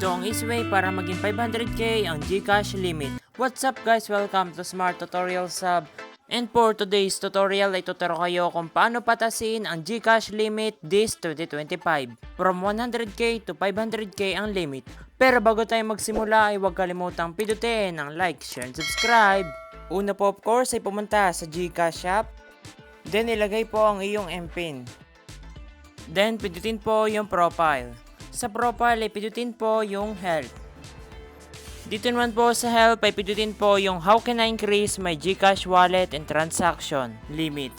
Ito ang easy way para maging 500k ang Gcash limit. What's up guys? Welcome to Smart Tutorial Sub. And for today's tutorial ay tuturo kayo kung paano patasin ang Gcash limit this 2025. From 100k to 500k ang limit. Pero bago tayo magsimula ay huwag kalimutang pindutin ang like, share, and subscribe. Una po of course ay pumunta sa Gcash shop. Then ilagay po ang iyong MPIN. Then pindutin po yung profile. Sa profile ay pindutin po yung health. Dito naman po sa help ay pindutin po yung how can I increase my Gcash wallet and transaction limit.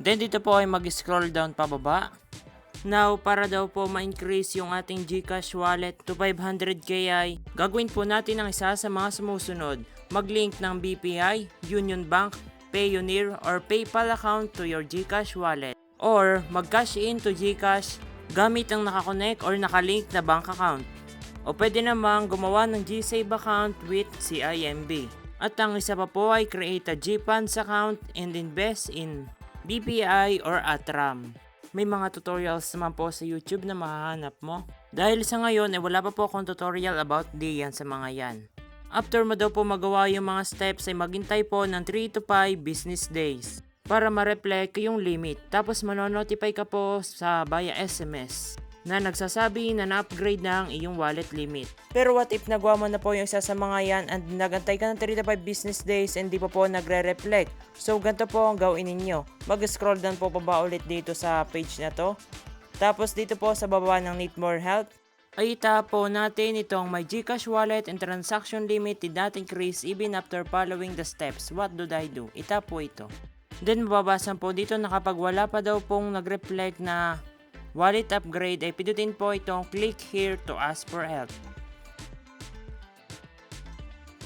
Then dito po ay mag-scroll down pababa. Now, para daw po ma-increase yung ating Gcash wallet to 500k ay gagawin po natin ang isa sa mga sumusunod. Mag-link ng BPI, Union Bank, Payoneer, or PayPal account to your Gcash wallet. Or mag-cash in to Gcash gamit ang nakakonect or nakalink na bank account. O pwede namang gumawa ng GSave account with CIMB. At ang isa pa po ay create a GFunds account and invest in BPI or Atram. May mga tutorials naman po sa YouTube na mahahanap mo. Dahil sa ngayon ay wala pa po akong tutorial about diyan sa mga yan. After mo daw po magawa yung mga steps ay maghintay po ng 3 to 5 business days para ma-reflect yung limit. Tapos manonotify ka po sa via SMS na nagsasabi na na-upgrade na ang iyong wallet limit. Pero what if nagawa mo na po yung isa sa mga yan and nagantay ka ng 3 to 5 business days and di pa po nagre-reflect? So ganito po ang gawin ninyo. Mag-scroll down po pa ba ulit dito sa page na to. Tapos dito po sa baba ng Need More Help, ay itapo natin itong my Gcash wallet and transaction limit did not increase even after following the steps. What do I do? Itapo ito. Then mababasan po dito na kapag wala pa daw pong nag-reflect na wallet upgrade ay pindutin po itong click here to ask for help.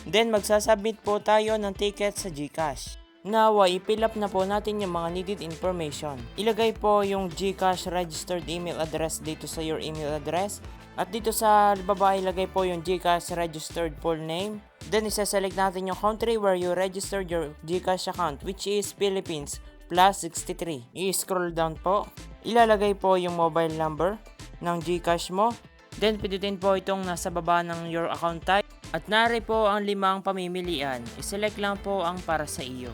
Then magsasubmit po tayo ng ticket sa GCash. Now, ay i-fill up na po natin yung mga needed information. Ilagay po yung GCash registered email address dito sa your email address. At dito sa baba ilagay po yung GCash registered full name. Then isa-select natin yung country where you registered your GCash account which is Philippines plus 63. I-scroll down po. Ilalagay po yung mobile number ng GCash mo. Then pindutin po itong nasa baba ng your account type. At nari po ang limang pamimilian. I-select lang po ang para sa iyo.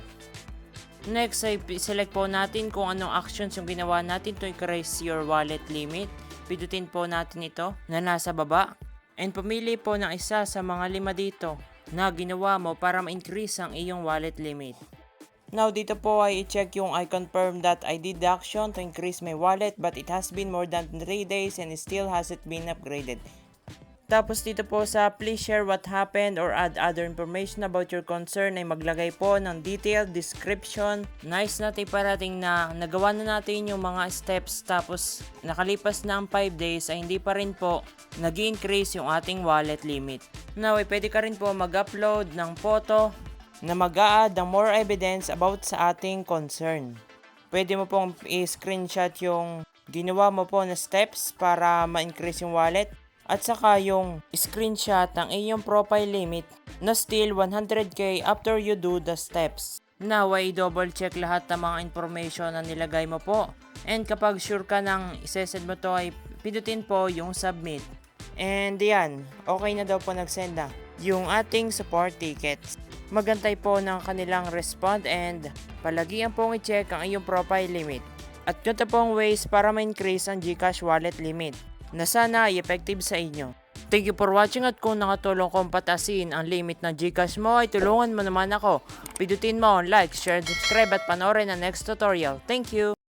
Next ay select po natin kung anong actions yung ginawa natin to increase your wallet limit. Pindutin po natin ito na nasa baba. And pumili po ng isa sa mga lima dito na ginawa mo para ma-increase ang iyong wallet limit. Now dito po ay i-check yung I confirm that I did the action to increase my wallet but it has been more than 3 days and it still hasn't been upgraded. Tapos dito po sa please share what happened or add other information about your concern ay maglagay po ng detailed description. Nice natin parating na nagawa na natin yung mga steps tapos nakalipas na ang 5 days ay hindi pa rin po nag increase yung ating wallet limit. Now ay pwede ka rin po mag-upload ng photo na mag-a-add ng more evidence about sa ating concern. Pwede mo pong i-screenshot yung ginawa mo po na steps para ma-increase yung wallet at saka yung screenshot ng iyong profile limit na still 100k after you do the steps. Now ay double check lahat ng mga information na nilagay mo po. And kapag sure ka nang isesend mo to ay pindutin po yung submit. And yan, okay na daw po nagsend na yung ating support tickets. Magantay po ng kanilang respond and palagian pong i-check ang iyong profile limit. At yun pong ways para ma-increase ang Gcash wallet limit na sana ay effective sa inyo. Thank you for watching at kung nakatulong kong patasin ang limit ng Gcash mo ay tulungan mo naman ako. Pidutin mo ang like, share, subscribe at panoorin ang next tutorial. Thank you!